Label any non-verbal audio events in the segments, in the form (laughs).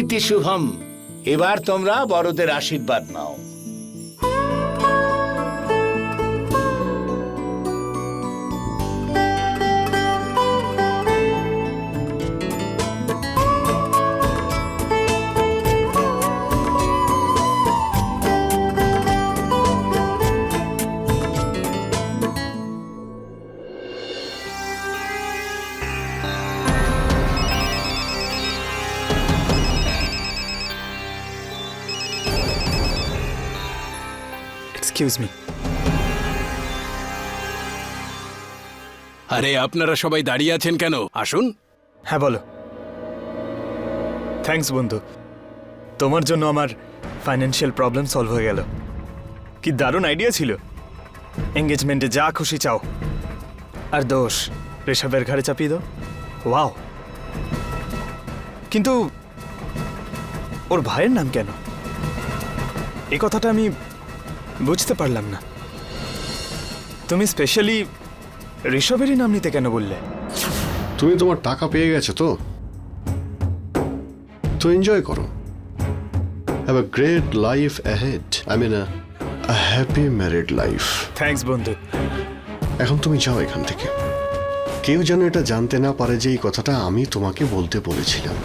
ইতি শুভম এবার তোমরা বড়দের আশীর্বাদ নাও। এক্সকিউজ মি আরে আপনারা সবাই দাঁড়িয়ে আছেন কেন? আসুন। হ্যাঁ বলো। থ্যাঙ্কস বন্ধু। তোমার জন্য আমার ফাইন্যান্সিয়াল প্রবলেম সলভ হয়ে গেল। কি দারুণ আইডিয়া ছিল। এঙ্গেজমেন্টে যা খুশি চাও। আর দোষ ঋষভের ঘাড়ে চাপিয়ে দাও। ওয়াও কিন্তু ওর ভাইয়ের নাম কেন? এ কথাটা আমি বুঝতে পারলাম না। তুমি স্পেশালি ঋষভেরই নাম নিতে কেন বললে? তুমি তোমার টাকা পেয়ে গেছো তো? তো এনজয় করো। Have a great life ahead I mean a happy married life thanks বন্ধু। এখন তুমি যাও এখান থেকে। কেউ যেন এটা জানতে না পারে যে এই কথাটা আমি তোমাকে বলতে বলেছিলাম।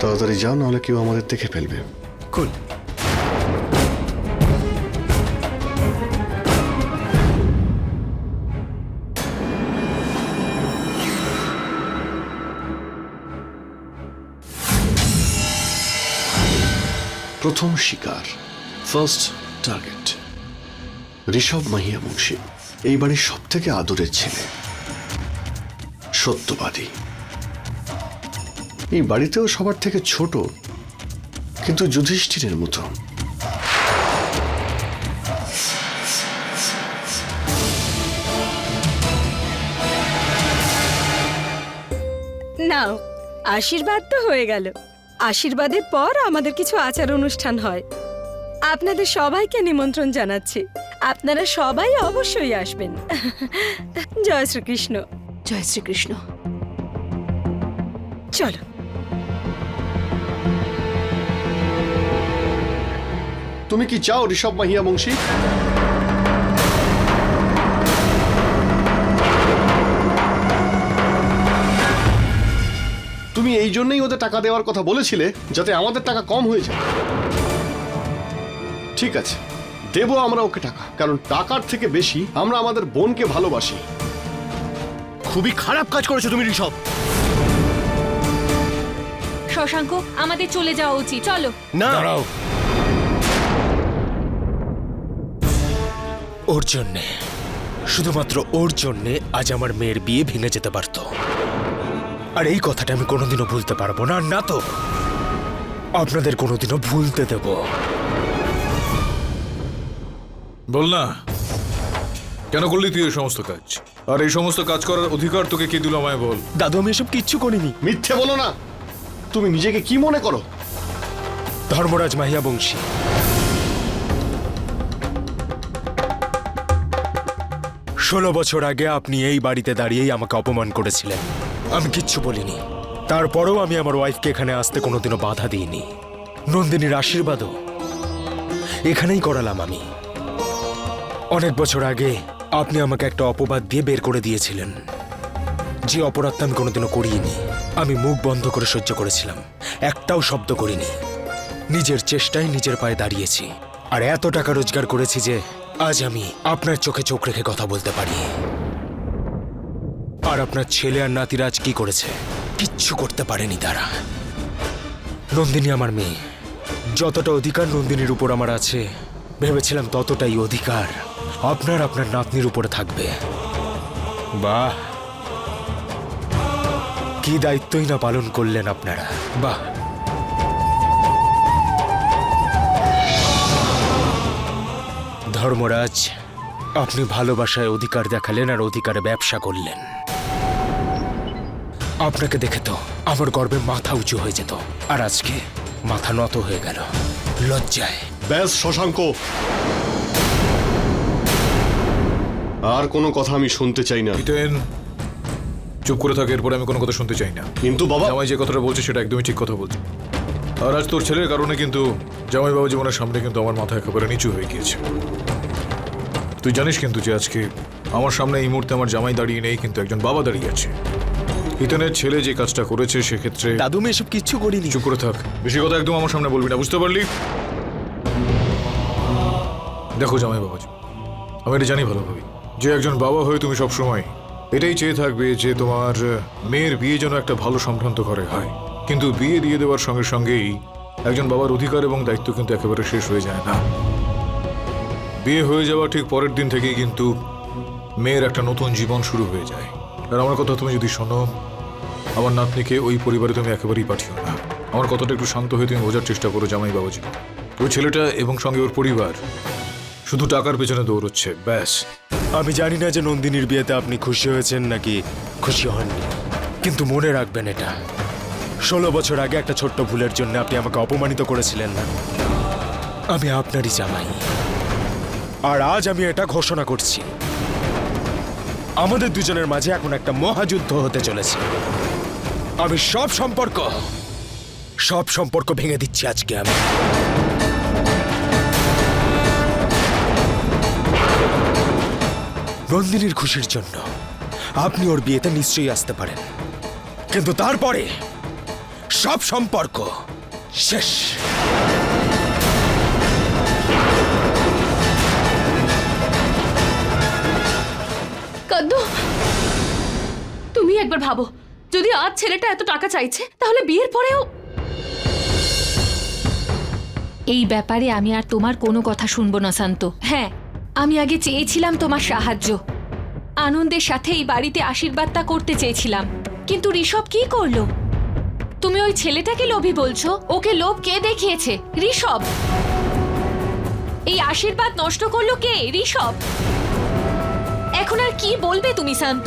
তাড়াতাড়ি যাও নাহলে কেউ আমাদের দেখে ফেলবে। কুল প্রথম শিকার ফার্স্ট টার্গেট ঋষভ মাহিয়া মুন্সি এই বাড়ির সব থেকে আদরের ছেলে, সত্যবাদী। এই বাড়িতেও সবার থেকে ছোট, কিন্তু যুধিষ্ঠিরের মতো। নাও, আশীর্বাদ তো হয়ে গেল। আশীর্বাদের পর আমাদের কিছু আচার অনুষ্ঠান হয়। আপনাদের সবাইকে নিমন্ত্রণ জানাচ্ছি। আপনারা সবাই অবশ্যই আসবেন। (laughs) জয় শ্রীকৃষ্ণ। জয় শ্রীকৃষ্ণ। চলো। তুমি কি চাও ঋষভ মাহিয়া মুন্সি তুমি এই জন্যই ওদের টাকা দেওয়ার কথা বলেছিলে যাতে আমাদের টাকা কম হয়ে যায়। ঠিক আছে দেবো আমরা ওকে টাকা কারণ টাকার থেকে বেশি আমরা আমাদের বোনকে ভালোবাসি। খুবই খারাপ কাজ করেছ তুমি ঋষভ। শশাঙ্ক আমাদের চলে যাওয়া উচিত চলো। না। দাঁড়াও। ওর জন্যে শুধুমাত্র ওর জন্যে আজ আমার মেয়ের বিয়ে ভেঙে যেতে পারত। আর এই কথাটা আমি কোনোদিনও ভুলতে পারব না। আর না তো আপনাদের কোনোদিনও ভুলতে দেব। বল না কেন করলি তুই এই সমস্ত কাজ? আর এই সমস্ত কাজ করার অধিকার তোকে কে দিল আমায় বল? দাদু আমি এসব কিচ্ছু করিনি। মিথ্যে বলো না। তুমি নিজেকে কি মনে করো? ধর্মরাজ মাহিয়া বংশী। ষোলো বছর আগে আপনি এই বাড়িতে দাঁড়িয়েই আমাকে অপমান করেছিলেন। আমি কিচ্ছু বলিনি। তারপরেও আমি আমার ওয়াইফকে এখানে আসতে কোনোদিনও বাধা দিইনি। নন্দিনীর আশীর্বাদও এখানেই করালাম আমি। অনেক বছর আগে আপনি আমাকে একটা অপবাদ দিয়ে বের করে দিয়েছিলেন। যে অপরাধটা আমি কোনোদিনও করিনি আমি মুখ বন্ধ করে সহ্য করেছিলাম। একটাও শব্দ করিনি। নিজের চেষ্টায় নিজের পায়ে দাঁড়িয়েছি। আর এত টাকা রোজগার করেছি যে আজ আমি আপনার চোখে চোখ রেখে কথা বলতে পারি। আর আপনার ছেলে আর নাতিরা আজ কি করেছে? কিচ্ছু করতে পারেনি তারা। নন্দিনী আমার মেয়ে। যতটা অধিকার নন্দিনীর উপর আমার আছে, ভেবেছিলাম ততটাই অধিকার আপনার আপনার নাতনির উপরে থাকবে। বাহ! কি দায়িত্বই না পালন করলেন আপনারা। বাহ! ধর্মরাজ, আপনি ভালোবাসায় অধিকার দেখালেন আর অধিকারে ব্যবসা করলেন। আপনাকে দেখে তো আমার গর্বে মাথা উঁচু হয়ে যেত। আর আজকে মাথা নত হয়ে গেল। লজ্জায়। ব্যাস শশাঙ্ক। আর কোনো কথা আমি শুনতে চাই না। চুপ করে থাকে এরপরে আমি কোনো কথা শুনতে চাই না। কিন্তু বাবা জামাই যে কথাটা বলছে সেটা একদমই ঠিক কথা বলছে। আর আজ তোর ছেলের কারণে কিন্তু জামাই বাবা জীবনের সামনে কিন্তু আমার মাথা একেবারে নিচু হয়ে গিয়েছে। তুই জানিস কিন্তু যে আজকে আমার সামনে এই মুহূর্তে আমার জামাই দাঁড়িয়ে নেই কিন্তু একজন বাবা দাঁড়িয়ে আছে। ইতনের ছেলে যে কাজটা করেছে সেক্ষেত্রে দাদু আমি এসব কিচ্ছু করিনি চুপ করে থাক। বেশি কথা একদম আমার সামনে বলবি না বুঝতে পারলি? দেখো জামাই বাবাজি আমি এটা জানি ভালোভাবে। যে একজন বাবা হয়ে তুমি সব সময় এটাই চেয়ে থাকবে যে তোমার মেয়ের বিয়ে যেন একটা ভালো সম্ভ্রান্ত ঘরে হয়। কিন্তু বিয়ে দিয়ে দেওয়ার সঙ্গে সঙ্গেই একজন বাবার অধিকার এবং দায়িত্ব কিন্তু একেবারে শেষ হয়ে যায় না। বিয়ে হয়ে যাওয়া ঠিক পরের দিন থেকেই কিন্তু মেয়ের একটা নতুন জীবন শুরু হয়ে যায়। আর আমার কথা তুমি যদি শোনো আমার নাতনিকে ওই পরিবারে তুমি একেবারেই পাঠিও না। আমার কথাটা একটু শান্ত হয়ে তুমি বোঝার চেষ্টা করো জামাই বাবাজি। ওই ছেলেটা এবং সঙ্গে ওর পরিবার শুধু টাকার পেছনে দৌড়চ্ছে, ব্যাস। আমি জানি না যে নন্দিনীর বিয়েতে আপনি খুশি হয়েছেন নাকি খুশি হননি, কিন্তু মনে রাখবেন এটা। ষোলো বছর আগে একটা ছোট্ট ভুলের জন্য আপনি আমাকে অপমানিত করেছিলেন না? আমি আপনারই জামাই। আর আজ আমি এটা ঘোষণা করছি। আমাদের দুজনের মাঝে এখন একটা মহাযুদ্ধ হতে চলেছে। আমি সব সম্পর্ক সব সম্পর্ক ভেঙে দিচ্ছি আজকে আমি। নন্দিনীর খুশির জন্য আপনি ওর বিয়েতে নিশ্চয়ই আসতে পারেন। কিন্তু তারপরে সব সম্পর্ক শেষ। তুমি একবার ভাবো। যদি আজ ছেলেটা এত টাকা চাইছে, তাহলে বিয়ের পরেও এই ব্যাপারে আমি আর তোমার কোনো কথা শুনব না, শান্ত। হ্যাঁ আমি আগে চেয়েছিলাম তোমার সাহায্য। আনন্দের সাথে এই বাড়িতে আশীর্বাদটা করতে চেয়েছিলাম। কিন্তু ঋষভ কি করল? তুমি ওই ছেলেটাকে লোভী বলছো? ওকে লোভ কে দেখিয়েছে? ঋষভ! এই আশীর্বাদ নষ্ট করল কে? ঋষভ! এখন আর কি বলবে তুমি, শান্ত?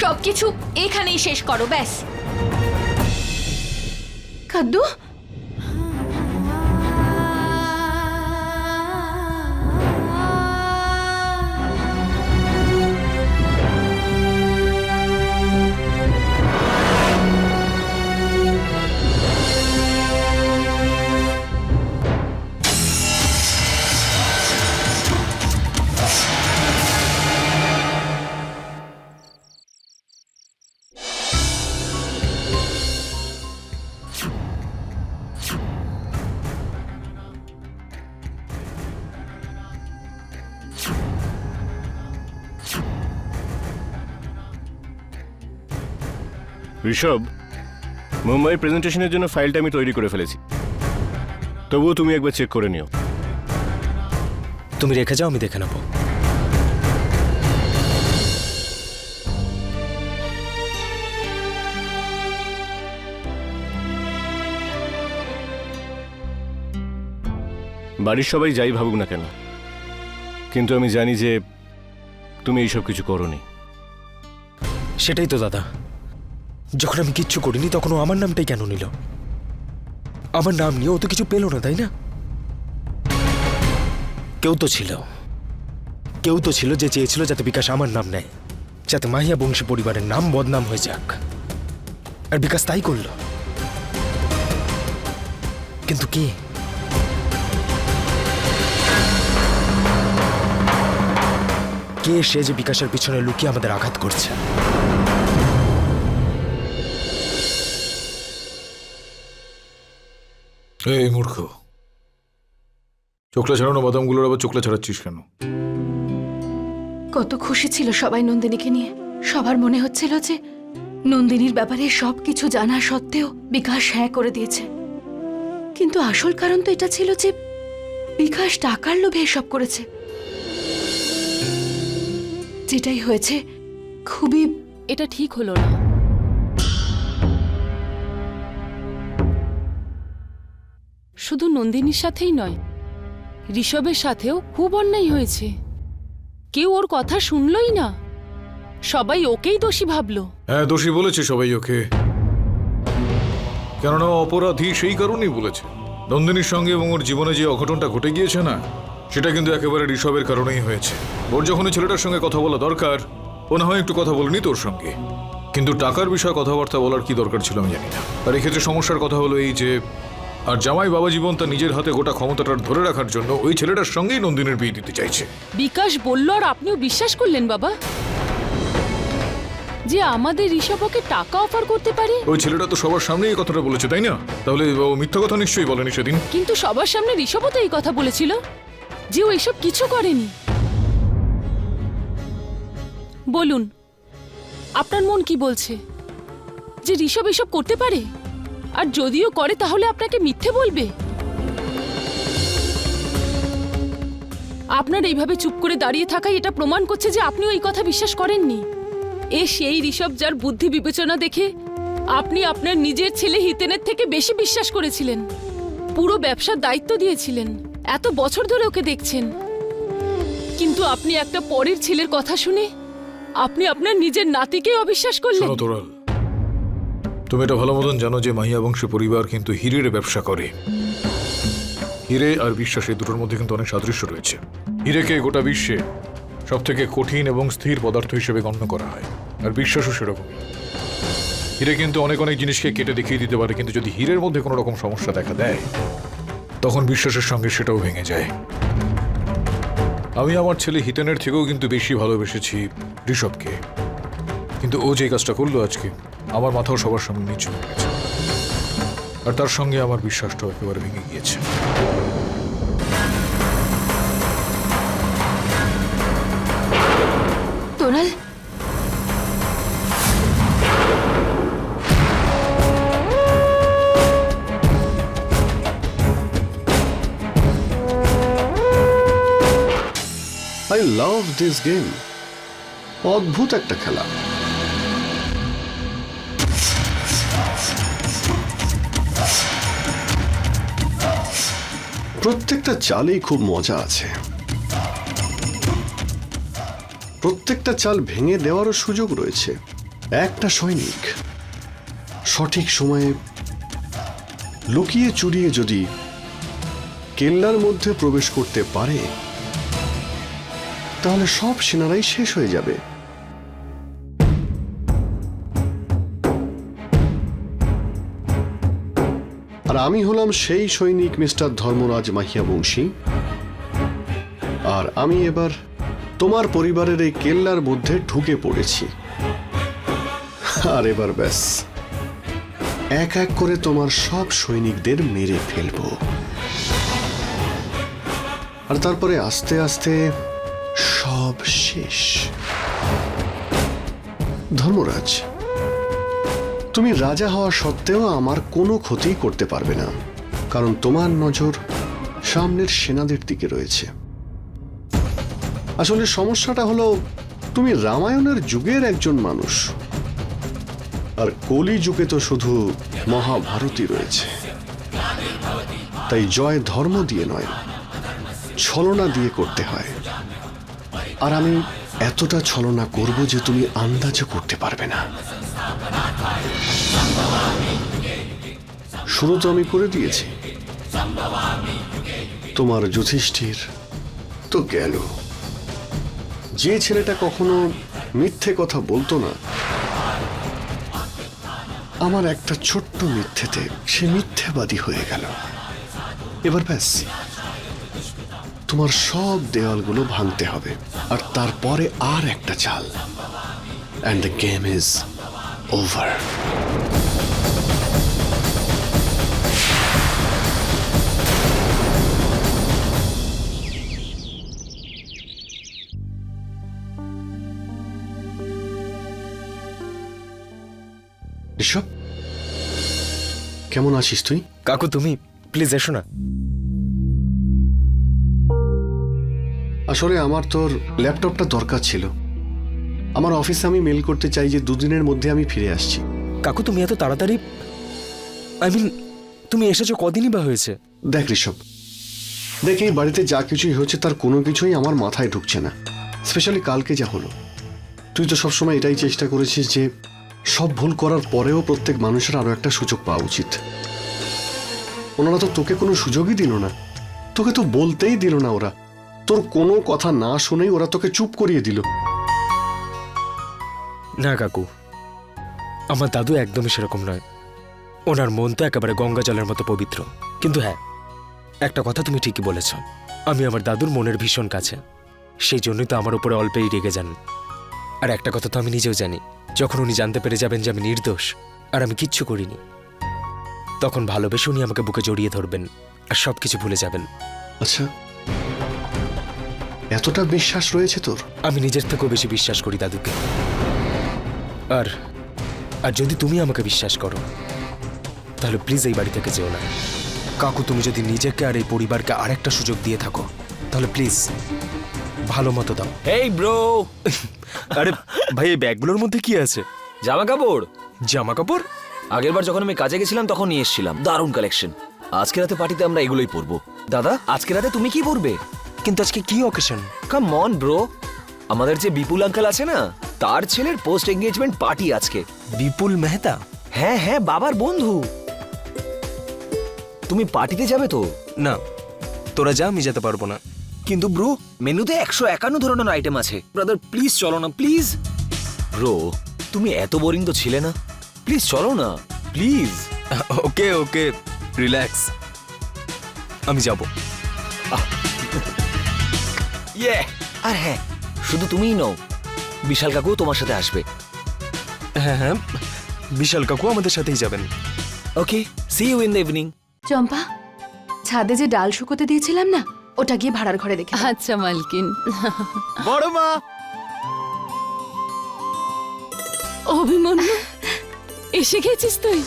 সবকিছু এখানেই শেষ করো ব্যাস। কাদ্দু ঋষভ মুম্বাই প্রেজেন্টেশনের জন্য ফাইলটা আমি তৈরি করে ফেলেছি। তবুও তুমি একবার চেক করে নিও। তুমি রেখে যাও আমি দেখে নেব। বাড়ির সবাই যাই ভাবুক না কেন কিন্তু আমি জানি যে তুমি এইসব কিছু করোনি। সেটাই তো দাদা। যখন আমি কিচ্ছু করিনি, তখন ও আমার নামটাই কেন নিল? আমার নাম নিয়ে ও তো কিছু পেল না, তাই না? কেউ তো ছিল। কেউ তো ছিল যে চেয়েছিল যাতে বিকাশ আমার নাম নেয়, যাতে মাহিয়া বংশী পরিবারের নাম বদনাম হয়ে যাক। আর বিকাশ তাই করল। কিন্তু কে? কে সে যে বিকাশের পিছনে লুকিয়ে আমাদের আঘাত করছে? এই মূর্খ। চোখলা ছাড়ানো বাদামগুলোর আবার চোখলা ছাড়াচ্ছিস কেন? কত খুশি ছিল সবাই নন্দিনীকে নিয়ে। সবার মনে হচ্ছিল যে নন্দিনীর ব্যাপারে সব কিছু জানা সত্ত্বেও বিকাশ হ্যাঁ করে দিয়েছে। কিন্তু আসল কারণ তো এটা ছিল যে বিকাশ টাকার লোভে এসব করেছে। যেটাই হয়েছে খুবই এটা ঠিক হলো না। শুধু নন্দিনীর সাথেই নয়, ঋষভের সাথেও খুব অন্যায় হয়েছে। কেউ ওর কথা শুনলই না। সবাই ওকেই দোষী ভাবলো। হ্যাঁ দোষী বলেছে সবাই ওকে। কেননা অপরাধী সেই কারণেই বলেছে। নন্দিনীর সঙ্গে এবং ওর জীবনে যে অঘটনটা ঘটে গিয়েছে না, সেটা কিন্তু একেবারে ঋষভের কারণেই হয়েছে। ওর যখন ছেলেটার সঙ্গে কথা বলা দরকার, ও না হয় একটু কথা বলেনি তোর সঙ্গে। কিন্তু টাকার বিষয়ে কথাবার্তা বলার কি দরকার ছিল আমি জানি না। আর এক্ষেত্রে সমস্যার কথা হলো এই যে আর জামাই বাবা জীবন তার নিজের হাতে গোটা ক্ষমতাটা ধরে রাখার জন্য ওই ছেলেটার সঙ্গেই নন্দিনের বিয়ে দিতে চাইছে। বিকাশ বলল আর আপনিও বিশ্বাস করলেন বাবা যে আমাদের ঋষভকে টাকা অফার করতে পারে? ওই ছেলেটা তো সবার সামনেই এই কথাটা বলেছে তাই না? তাহলে ও মিথ্যা কথা নিশ্চয়ই বলেনি সেদিন। কিন্তু সবার সামনে ঋষভও তো এই কথা বলেছিল যে ও এসব কিছু করেনি। বলুন আপনার মন কি বলছে যে ঋষভ এসব করতে পারে? আর যদিও করে, তাহলে আপনাকে মিথ্যে বলবে। আপনার এইভাবে চুপ করে দাঁড়িয়ে থাকাই এটা প্রমাণ করছে যে আপনিও এই কথা বিশ্বাস করেননি। এ সেই ঋষভ যার বুদ্ধি বিবেচনা দেখে আপনি আপনার নিজের ছেলে হিতেনের থেকে বেশি বিশ্বাস করেছিলেন। পুরো ব্যবসার দায়িত্ব দিয়েছিলেন। এত বছর ধরে ওকে দেখছেন। কিন্তু আপনি একটা পরের ছেলের কথা শুনে আপনি আপনার নিজের নাতিকেই অবিশ্বাস করলেন। তুমি এটা ভালো মতন জানো যে মাহিয়া বংশী পরিবার কিন্তু হিরের ব্যবসা করে। হিরে আর বিশ্বাস এই দুটোর মধ্যে কিন্তু অনেক সাদৃশ্য রয়েছে। হিরেকে গোটা বিশ্বে সব থেকে কঠিন এবং স্থির পদার্থ হিসেবে গণ্য করা হয়, আর বিশ্বাসও সেরকমই। হিরে কিন্তু অনেক অনেক জিনিসকে কেটে দেখিয়ে দিতে পারে, কিন্তু যদি হীরের মধ্যে কোনো রকম সমস্যা দেখা দেয়, তখন বিশ্বাসের সঙ্গে সেটাও ভেঙে যায়। আমি আমার ছেলে হিতেনের থেকেও কিন্তু বেশি ভালোবেসেছি ঋষভকে। কিন্তু ও যে কাজটা করল আজকে আমার মাথাও সবার সামনে নিচু হয়ে গেছে। আর তার সঙ্গে আমার বিশ্বাসটাও একেবারে ভেঙে গিয়েছে। তোরাল? আই লাভ দিস গেম অদ্ভুত একটা খেলা। প্রত্যেকটা চালেই খুব মজা আছে। প্রত্যেকটা চাল ভেঙে দেওয়ারও সুযোগ রয়েছে। একটা সৈনিক সঠিক সময়ে লুকিয়ে চুরিয়ে যদি কেল্লার মধ্যে প্রবেশ করতে পারে, তাহলে সব সেনারাই শেষ হয়ে যাবে। আর আমি হলাম সেই সৈনিক মিস্টার ধর্মরাজ মাহিয়া বংশী আর আমি এবার তোমার পরিবারের এই কেল্লার মধ্যে ঢুকে পড়েছি। আর এবার ব্যাস, এক এক করে তোমার সব সৈনিকদের মেরে ফেলব। আর তারপরে আস্তে আস্তে সব শেষ। ধর্মরাজ তুমি রাজা হওয়া সত্ত্বেও আমার কোনো ক্ষতি করতে পারবে না, কারণ তোমার নজর সামনের সেনাদের দিকে রয়েছে। আসলে সমস্যাটা হলো, তুমি রামায়ণের যুগের একজন মানুষ, আর কলি যুগে তো শুধু মহাভারতই রয়েছে। তাই জয় ধর্ম দিয়ে নয়, ছলনা দিয়ে করতে হয়। আর আমি এতটা ছলনা করব যে তুমি আন্দাজও করতে পারবে না। শুরু তো আমি করে দিয়েছি। তোমার যুধিষ্ঠির তো গেল। যে ছেলেটা কখনো মিথ্যে কথা বলতো না, আমার একটা ছোট্ট মিথ্যেতে সে মিথ্যেবাদী হয়ে গেল। এবার ব্যাস, তোমার সব দেওয়ালগুলো ভাঙতে হবে, আর তারপরে আর একটা চাল। And the game is over Rishabh কেমন আছিস তুই? কাকু তুমি প্লিজ এসো না। আসলে আমার তোর ল্যাপটপটা দরকার ছিল। আমার অফিসে আমি মেল করতে চাই যে দুদিনের মধ্যে আমি ফিরে আসছি। কাকু তুমি এত তাড়াতাড়ি? আই মিন তুমি এসেছ কদিনই বা হয়েছে? দেখ ঋষভ দেখ এই বাড়িতে যা কিছুই হচ্ছে তার কোনো কিছুই আমার মাথায় ঢুকছে না। স্পেশালি কালকে যা হলো। তুই তো সবসময় এটাই চেষ্টা করেছিস যে সব ভুল করার পরেও প্রত্যেক মানুষের আরও একটা সুযোগ পাওয়া উচিত। ওনারা তো তোকে কোনো সুযোগই দিল না। তোকে তো বলতেই দিল না ওরা। তোর কোনো কথা না শুনেই ওরা তোকে চুপ করিয়ে দিল। না কাকু। আমার দাদু একদমই সেরকম নয়। ওনার মন তো একেবারে গঙ্গা জলের মতো পবিত্র। কিন্তু হ্যাঁ একটা কথা তুমি ঠিকই বলেছ। আমি আমার দাদুর মনের ভীষণ কাছে। সেই জন্যই তো আমার উপরে অল্পেই রেগে যান। আর একটা কথা তো আমি নিজেও জানি যখন উনি জানতে পেরে যাবেন যে আমি নির্দোষ আর আমি কিচ্ছু করিনি তখন ভালোবেসে উনি আমাকে বুকে জড়িয়ে ধরবেন আর সব কিছু ভুলে যাবেন। আচ্ছা এতটা বিশ্বাস রয়েছে তোর? আমি নিজের থেকেও বেশি বিশ্বাস করি দাদুকে। আর আর যদি তুমি আমাকে বিশ্বাস করো তাহলে প্লিজ এই বাড়ি থেকে যেও না। কাকু তুমি যদি নিজেকে আর এই পরিবারকে আরেকটা সুযোগ দিয়ে থাকো তাহলে প্লিজ ভালো মতো দাও। এই ব্রো! আরে ভাই এই ব্যাগগুলোর মধ্যে কি আছে? জামা কাপড় জামা কাপড় আগেরবার যখন আমি কাজে গেছিলাম তখন নিয়ে এসেছিলাম। দারুণ কালেকশন আজকে রাতে পার্টিতে আমরা এগুলোই পরবো। দাদা আজকে রাতে তুমি কি পরবে? কিন্তু আজকে কি অকেশন কাম অন ব্রো আমাদের যে বিপুল আঙ্কেল আছে না তার ছেলের পোস্ট এঙ্গেজমেন্ট পার্টি আজকে। বিপুল মেহতা? হ্যাঁ হ্যাঁ বাবার বন্ধু। তুমি পার্টিতে যাবে তো? না তোরা যা আমি যেতে পারব না। কিন্তু ব্রো মেনুতে একশো একান্ন ধরনের আইটেম আছে। ব্রাদার প্লিজ চলো না প্লিজ ব্রো তুমি এত বোরিং তো ছিলে না। প্লিজ চলো না প্লিজ (laughs) ওকে ওকে রিল্যাক্স আমি যাব। ইয়ে (laughs) আর হ্যাঁ শুধু তুমিই নও বিশাল কাকু তোমার সাথে আসবে। হ্যাঁ হ্যাঁ বিশাল কাকু আমাদের সাথেই যাবেন। Okay see you in the evening Champa ছাদে যে ডাল শুকোতে দিয়েছিলাম না ওটা গিয়ে ভাড়ার ঘরে দেখে। আচ্ছা মালকিন। বড় মা! অভিমন্যু এসে গেছিস তুই?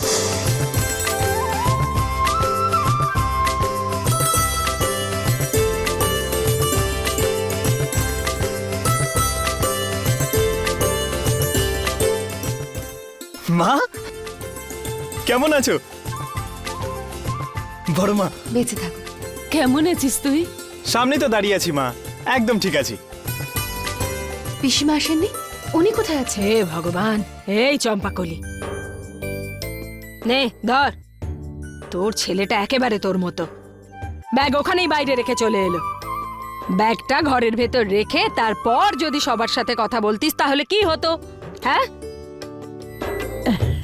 মা? কেমন আছো? বড় মা। বেঁচে থাকো। কেমন আছিস তুই? সামনে তো দাঁড়িয়ে আছি মা। একদম ঠিক আছি। পিসিমা আসেননি? উনি কোথায় আছে? হে ভগবান এই চম্পাকলি। নে ধর। তোর ছেলেটা একেবারে তোর মতো। ব্যাগ ওখানেই বাইরে রেখে চলে এলো। ব্যাগটা ঘরের ভেতর রেখে তারপর যদি সবার সাথে কথা বলতিস তাহলে কি হতো? হ্যাঁ?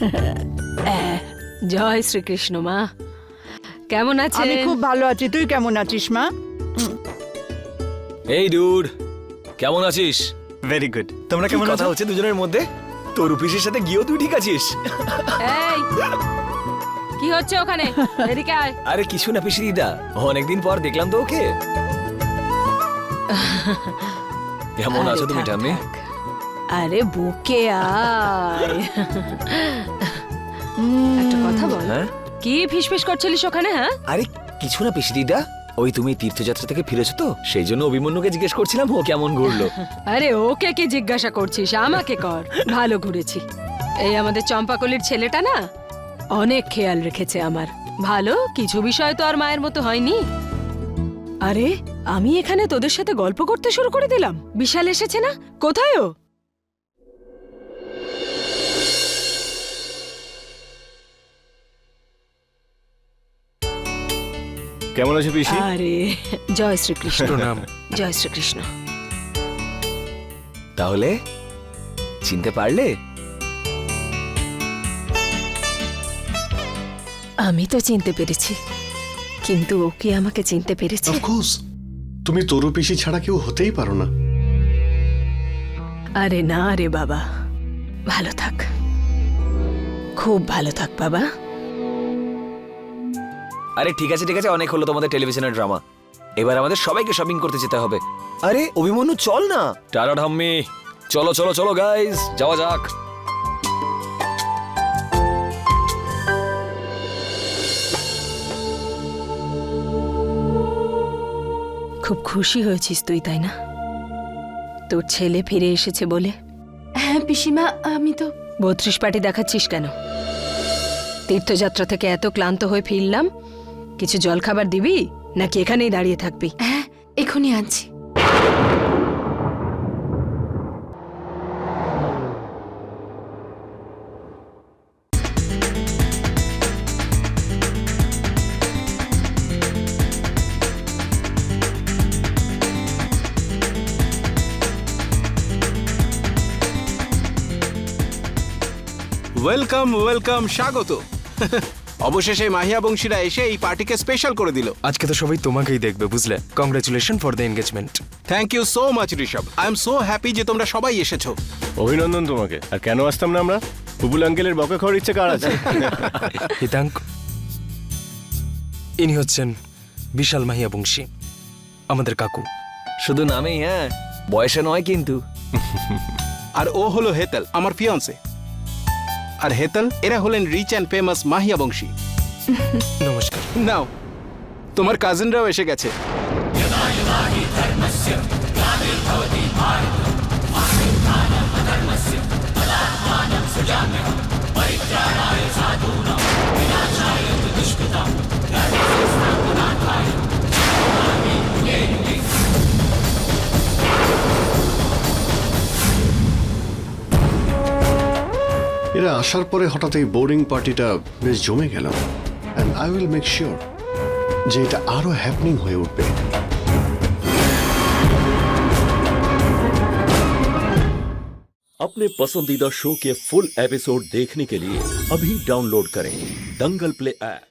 (laughs) জয় শ্রীকৃষ্ণ মা। কেমন আছে আমি খুব ভালো আছি। তুই কেমন আছিস মা? এই ডুড কেমন আছিস? ভেরি গুড তোমরা কেমন কথা হচ্ছে দুজনের মধ্যে? তোর অফিসের সাথে গিয়েও তুই ঠিক আছিস? এই কি হচ্ছে ওখানে? এদিকে আয়। আরে কিছু না পিসি দিদা অনেকদিন পর দেখলাম তো ওকে। (laughs) কেমন আছো তুমি ঠাম্মি। আরে বুকে আয়। একটা কথা বল। হ্যাঁ? কি ফিসফিস করছিলিস ওখানে হ্যাঁ? আরে কিছু না পিসি দিদা। ওই তুমি তীর্থযাত্রা থেকে ফিরেছো তো সেই জন্য অভিমন্যুকে জিজ্ঞেস করছিলাম ও কেমন ঘুরলো। আরে ওকে কি জিজ্ঞাসা করছিস? আমাকে কর। ভালো ঘুরেছি। এই আমাদের চম্পাকলির ছেলেটা না অনেক খেয়াল রেখেছে আমার। ভালো? কিছু বিষয় তো আর মায়ের মতো হয়নি। আরে আমি এখানে তোদের সাথে গল্প করতে শুরু করে দিলাম। বিশাল এসেছে না? কোথায় ও? কেমন আছো পিসি? আরে জয় শ্রীকৃষ্ণ। প্রণাম। জয় শ্রীকৃষ্ণ। তাহলে চিনতে পারলে? আমি তো চিনতে পেরেছি কিন্তু ও কি আমাকে চিনতে পেরেছে? অফকোর্স তুমি তরু পিসি ছাড়া কেউ হতেই পারো না। আরে না রে বাবা ভালো থাক। খুব ভালো থাক বাবা। আরে ঠিক আছে ঠিক আছে অনেক হলো তোমাদের টেলিভিশনের ড্রামা এবার আমাদের সবাইকে শপিং করতে যেতে হবে। আরে অভিমন্যু চল না। টাটা ঠাম্মি। চলো চলো চলো গাইস যাওয়া যাক। খুব খুশি হয়েছিস তুই তাই না? তোর ছেলে ফিরে এসেছে বলে। হ্যাঁ পিসিমা আমি তো বত্রিশ পাটি দেখাচ্ছিস কেন? তীর্থযাত্রা থেকে এত ক্লান্ত হয়ে ফিরলাম কিছু জল খাবার দিবি? নাকি এখানেই দাঁড়িয়ে থাকবি? হ্যাঁ এখনই আনছি। ওয়েলকাম ওয়েলকাম স্বাগত। (laughs) অবশেষে মাহিয়া বংশীরা এসে এই পার্টিকে স্পেশাল করে দিল। আজকে তো সবাই তোমাকেই দেখবে বুঝলে? Congratulation for the engagement thank you so much Rishabh. I am so happy যে তোমরা সবাই এসেছ। অভিনন্দন তোমাকে। আর কেন আসতাম না আমরা? বুবুল আঙ্কেলের বকা খাওয়ার ইচ্ছে কার আছে? হিতাঙ্ক ইনি হচ্ছেন বিশাল মাহিয়া বংশী আমাদের কাকু। শুধু নামেই হ্যাঁ? বয়সে নয় কিন্তু। আর ও হলো হেতাল আমার ফিয়ন্সে আর হেতল এরা হলেন rich and famous Mahiya Banshi. নমস্কার। নাও তোমার কাজিনরাও এসে গেছে। আসার পরে হঠাৎ এই বোর্ডিং পার্টিটা বেশ জমে গেল and I will make sure যে এটা আরো হ্যাপনিং হয়ে উঠবে अपने पसंदीदा शो के फुल एपिसोड देखने के लिए अभी डाउनलोड करें दंगल प्ले ऐप